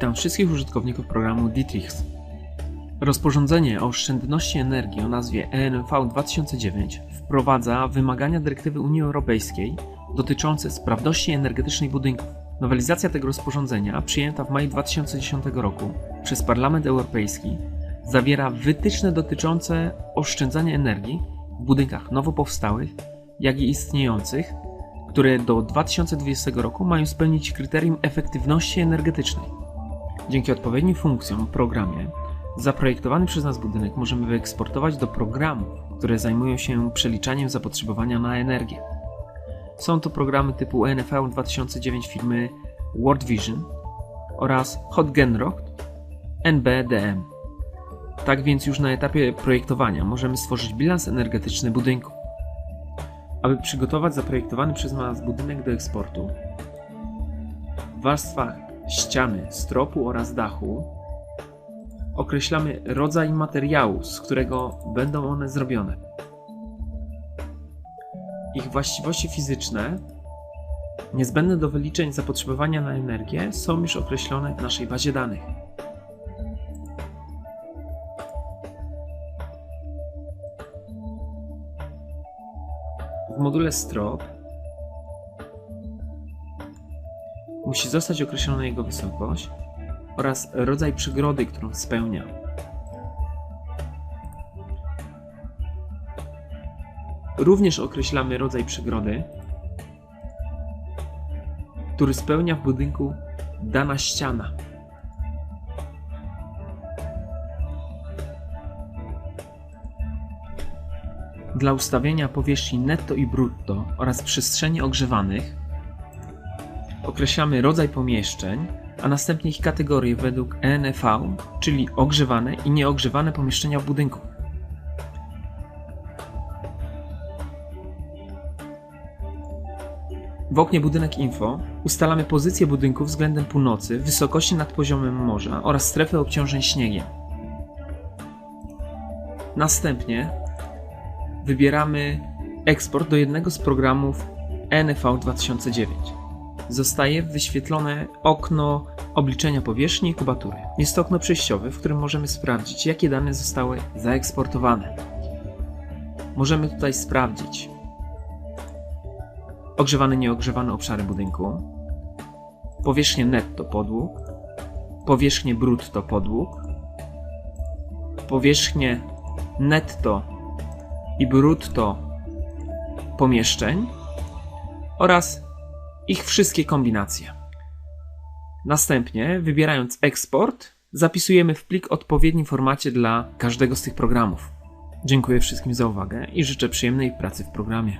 Witam wszystkich użytkowników programu Dietrichs. Rozporządzenie o oszczędności energii o nazwie ENV 2009 wprowadza wymagania dyrektywy Unii Europejskiej dotyczące sprawności energetycznej budynków. Nowelizacja tego rozporządzenia, przyjęta w maju 2010 roku przez Parlament Europejski, zawiera wytyczne dotyczące oszczędzania energii w budynkach nowo powstałych, jak i istniejących, które do 2020 roku mają spełnić kryterium efektywności energetycznej. Dzięki odpowiednim funkcjom w programie, zaprojektowany przez nas budynek możemy wyeksportować do programów, które zajmują się przeliczaniem zapotrzebowania na energię. Są to programy typu NFL 2009 firmy World Vision oraz Hot Genrock NBDM. Tak więc już na etapie projektowania możemy stworzyć bilans energetyczny budynku. Aby przygotować zaprojektowany przez nas budynek do eksportu, w warstwach ściany, stropu oraz dachu określamy rodzaj materiału, z którego będą one zrobione. Ich właściwości fizyczne, niezbędne do wyliczeń zapotrzebowania na energię, są już określone w naszej bazie danych. W module strop musi zostać określona jego wysokość oraz rodzaj przegrody, którą spełnia. Również określamy rodzaj przegrody, który spełnia w budynku dana ściana. Dla ustawienia powierzchni netto i brutto oraz przestrzeni ogrzewanych określamy rodzaj pomieszczeń, a następnie ich kategorie według ENV, czyli ogrzewane i nieogrzewane pomieszczenia w budynku. W oknie Budynek Info ustalamy pozycję budynku względem północy, wysokości nad poziomem morza oraz strefy obciążeń śniegiem. Następnie wybieramy eksport do jednego z programów ENV 2009 zostaje wyświetlone okno obliczenia powierzchni i kubatury. Jest to okno przejściowe, w którym możemy sprawdzić, jakie dane zostały zaeksportowane. Możemy tutaj sprawdzić ogrzewane, nieogrzewane obszary budynku, powierzchnię netto podłóg, powierzchnię brutto podłóg, powierzchnię netto i brutto pomieszczeń oraz ich wszystkie kombinacje. Następnie, wybierając eksport, zapisujemy w plik odpowiednim formacie dla każdego z tych programów. Dziękuję wszystkim za uwagę i życzę przyjemnej pracy w programie.